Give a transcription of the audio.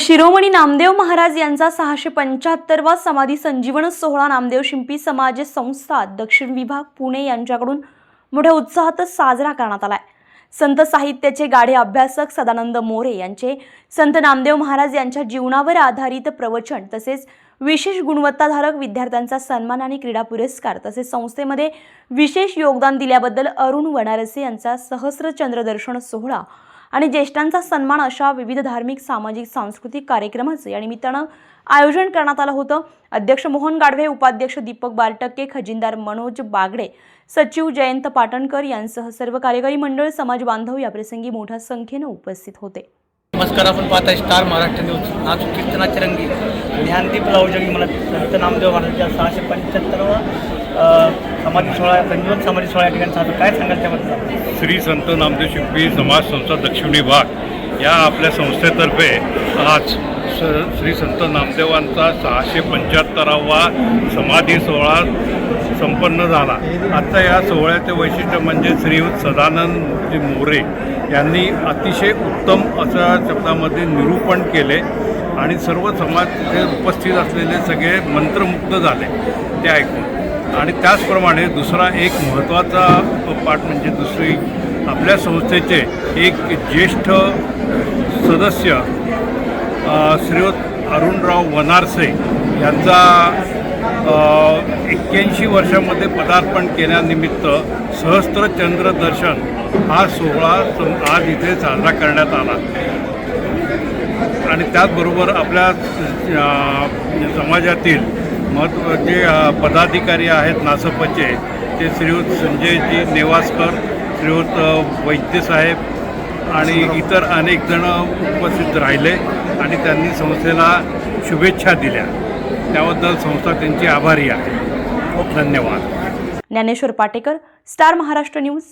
शिरोमणी नामदेव महाराज यांचा सहाशे पंच्याहत्तरवा समाधी संजीवन सोहळा नामदेव शिंपी समाज संस्था दक्षिण विभाग पुणे यांच्याकडून मोठ्या उत्साहात साजरा करण्यात आलाय. संत साहित्याचे गाढे अभ्यासक सदानंद मोरे यांचे संत नामदेव महाराज यांच्या जीवनावर आधारित प्रवचन तसेच विशेष गुणवत्ताधारक विद्यार्थ्यांचा सन्मान आणि क्रीडा पुरस्कार तसेच संस्थेमध्ये विशेष योगदान दिल्याबद्दल अरुण वनारसे यांचा सहस्र चंद्रदर्शन सोहळा आणि ज्येष्ठांचा सन्मान अशा विविध धार्मिक सामाजिक सांस्कृतिक कार्यक्रमाचं या निमित्तानं आयोजन करण्यात आलं होतं. अध्यक्ष मोहन गाढवे उपाध्यक्ष दीपक बारटक्के खजिनदार मनोज बागडे सचिव जयंत पाटणकर यांसह सर्व कार्यकारी मंडळ समाज बांधव याप्रसंगी मोठ्या संख्येनं उपस्थित होते. नमस्कार आपण पाहताय स्टार महाराष्ट्र न्यूज. आज कीर्तनाचे रंगी. ज्ञानदीप लावजगी मला संत नामदेव महाराजांच्या सहाशे पंच्याहत्तरवा समाधी सोहळा संजीवन समाधी सोहळा या ठिकाणी चालतो काय सांगाल त्याबद्दल? श्री संत नामदेव शिंपी समाज संस्था दक्षिणी भाग या आपल्या संस्थेतर्फे आज स श्री संत नामदेवांचा सहाशे पंच्याहत्तरावा समाधी सोहळा संपन्न झाला. आत्ता या सोहळ्याचे वैशिष्ट्य म्हणजे श्रीयुत सदानंदजी मोरे यांनी अतिशय उत्तम अशा शब्दामध्ये निरूपण केले आणि सर्व समाज तिथे उपस्थित असलेले सगळे मंत्रमुग्ध झाले. ते ऐकून. आणि त्याचप्रमाणे दुसरा एक महत्त्वाचा पाठ म्हणजे दुसरी आपल्या संस्थेचे एक ज्येष्ठ सदस्य श्रीयुत अरुणराव वनारसे यांचा एक्क्याऐंशी वर्षामध्ये पदार्पण केल्यानिमित्त सहस्त्रचंद्र दर्शन हा सोहळा आज इथे साजरा करण्यात आला. आणि त्याचबरोबर आपल्या समाजातील महत्त्वाचे पदाधिकारी आहेत नासपचे ते श्रीयुत संजयजी नेवासकर श्रीयुत वैद्यसाहेब आणि इतर अनेक जण उपस्थित राहिले आणि त्यांनी संस्थेला शुभेच्छा दिल्या. त्याबद्दल संस्था त्यांची आभारी आहे. धन्यवाद. Dnyaneshwar Patekar star Maharashtra news.